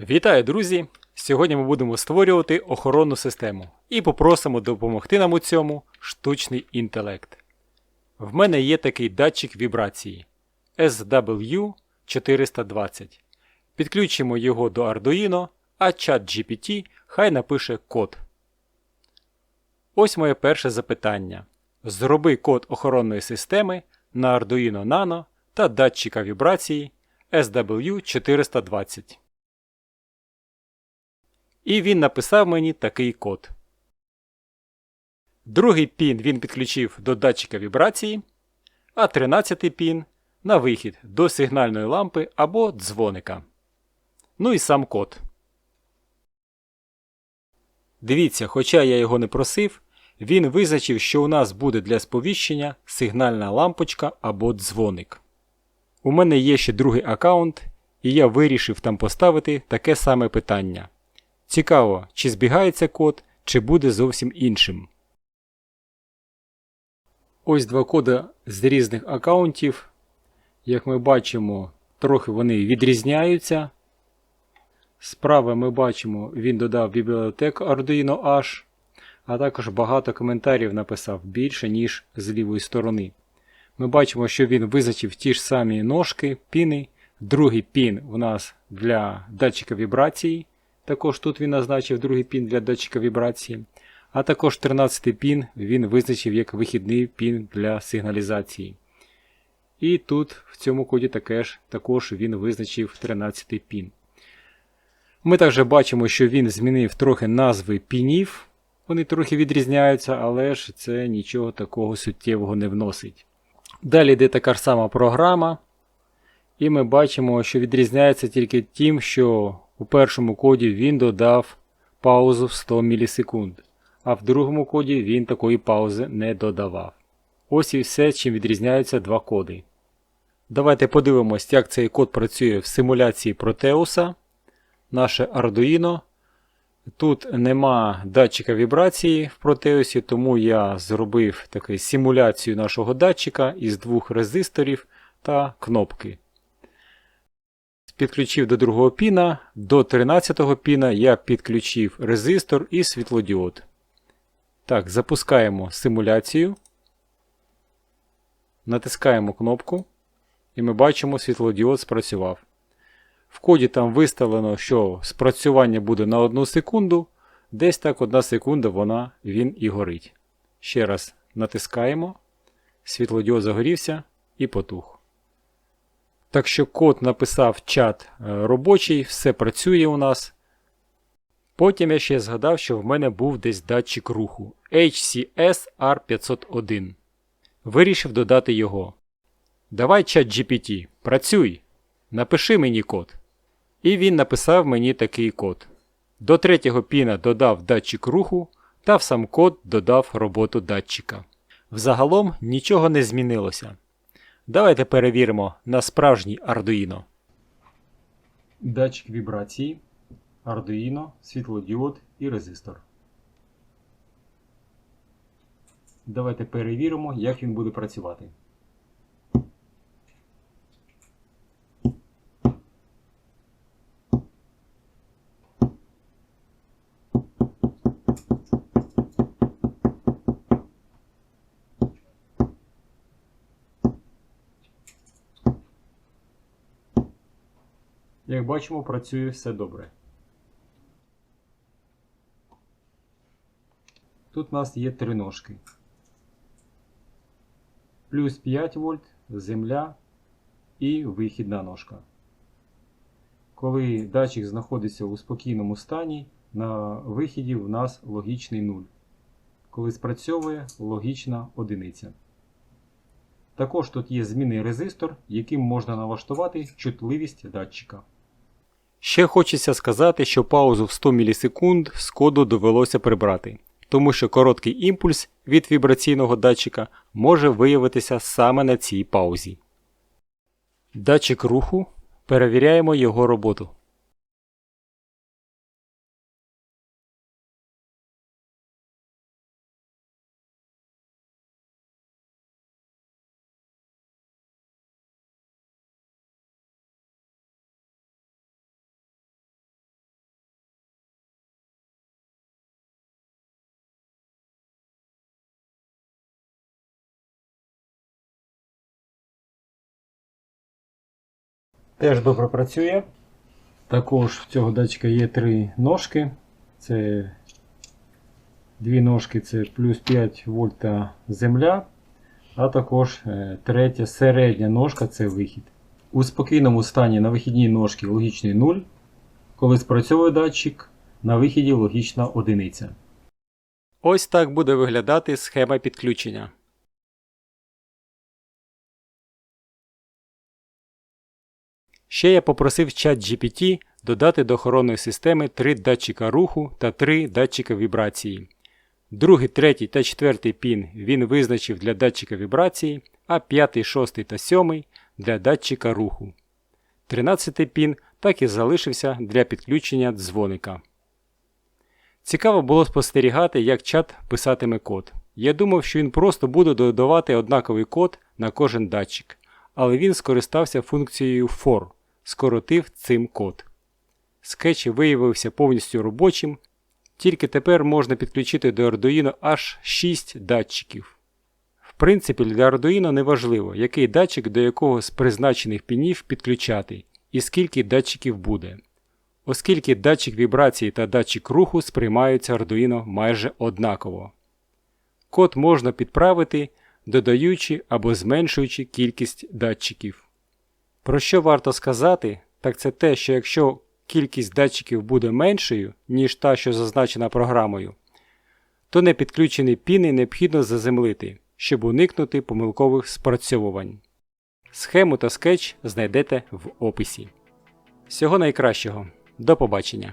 Вітаю, друзі! Сьогодні ми будемо створювати охоронну систему і попросимо допомогти нам у цьому штучний інтелект. В мене є такий датчик вібрації SW420. Підключимо його до Arduino, а чат GPT хай напише код. Ось моє перше запитання. Зроби код охоронної системи на Arduino Nano та датчика вібрації SW420. І він написав мені такий код. Другий пін він підключив до датчика вібрації, а 13-й пін на вихід до сигнальної лампи або дзвоника. Ну і сам код. Дивіться, хоча я його не просив, він визначив, що у нас буде для сповіщення сигнальна лампочка або дзвоник. У мене є ще другий аккаунт, і я вирішив там поставити таке саме питання. Цікаво, чи збігається код, чи буде зовсім іншим. Ось два коди з різних аккаунтів. Як ми бачимо, трохи вони відрізняються. Справа ми бачимо, він додав бібліотеку Arduino H, а також багато коментарів написав більше, ніж з лівої сторони. Ми бачимо, що він визначив ті ж самі ножки, піни. Другий пін у нас для датчика вібрації. Також тут він назначив другий пін для датчика вібрації. А також 13-й пін він визначив як вихідний пін для сигналізації. І тут в цьому коді також, також він визначив 13-й пін. Ми також бачимо, що він змінив трохи назви пінів. Вони трохи відрізняються, але ж це нічого такого суттєвого не вносить. Далі йде така ж сама програма. І ми бачимо, що відрізняється тільки тим, що у першому коді він додав паузу в 100 мілісекунд, а в другому коді він такої паузи не додавав. Ось і все, чим відрізняються два коди. Давайте подивимось, як цей код працює в симуляції Proteus. Наше Arduino. Тут нема датчика вібрації в Proteus, тому я зробив таку симуляцію нашого датчика із двох резисторів та кнопки підключив до другого піна, до 13-го піна я підключив резистор і світлодіод. Так, запускаємо симуляцію. Натискаємо кнопку. І ми бачимо, світлодіод спрацював. В коді там виставлено, що спрацювання буде на 1 секунду. Десь так 1 секунда вона, він і горить. Ще раз натискаємо. Світлодіод загорівся і потух. Так що код написав чат е, робочий, все працює у нас. Потім я ще згадав, що в мене був десь датчик руху HCS R501. Вирішив додати його. Давай чат GPT, працюй. Напиши мені код. І він написав мені такий код. До третього піна додав датчик руху та в сам код додав роботу датчика. Взагалом нічого не змінилося. Давайте перевіримо на справжній Arduino. Датчик вібрації, Arduino, світлодіод і резистор. Давайте перевіримо, як він буде працювати. Як бачимо, працює все добре. Тут у нас є три ножки. Плюс 5 вольт, земля і вихідна ножка. Коли датчик знаходиться у спокійному стані, на вихіді в нас логічний 0. Коли спрацьовує логічна одиниця. Також тут є змінний резистор, яким можна налаштувати чутливість датчика. Ще хочеться сказати, що паузу в 100 мілісекунд з коду довелося прибрати, тому що короткий імпульс від вібраційного датчика може виявитися саме на цій паузі. Датчик руху. Перевіряємо його роботу. Теж добре працює. Також в цього датчика є три ножки. Це дві ножки це плюс 5 вольта земля, а також е, третя середня ножка це вихід. У спокійному стані на вихідній ножці логічний 0. Коли спрацьовує датчик, на вихіді логічна одиниця. Ось так буде виглядати схема підключення. Ще я попросив чат GPT додати до охоронної системи 3 датчика руху та 3 датчика вібрації. Другий, третій та четвертий пін він визначив для датчика вібрації, а п'ятий, шостий та сьомий для датчика руху. Тринадцятий пін так і залишився для підключення дзвоника. Цікаво було спостерігати, як чат писатиме код. Я думав, що він просто буде додавати однаковий код на кожен датчик, але він скористався функцією for, скоротив цим код. Скетч виявився повністю робочим, тільки тепер можна підключити до Arduino аж 6 датчиків. В принципі, для Arduino не важливо, який датчик до якого з призначених пінів підключати і скільки датчиків буде оскільки датчик вібрації та датчик руху сприймаються Arduino майже однаково. Код можна підправити, додаючи або зменшуючи кількість датчиків. Про що варто сказати, так це те, що якщо кількість датчиків буде меншою, ніж та, що зазначена програмою, то непідключені піни необхідно заземлити, щоб уникнути помилкових спрацьовувань. Схему та скетч знайдете в описі. Всього найкращого! До побачення!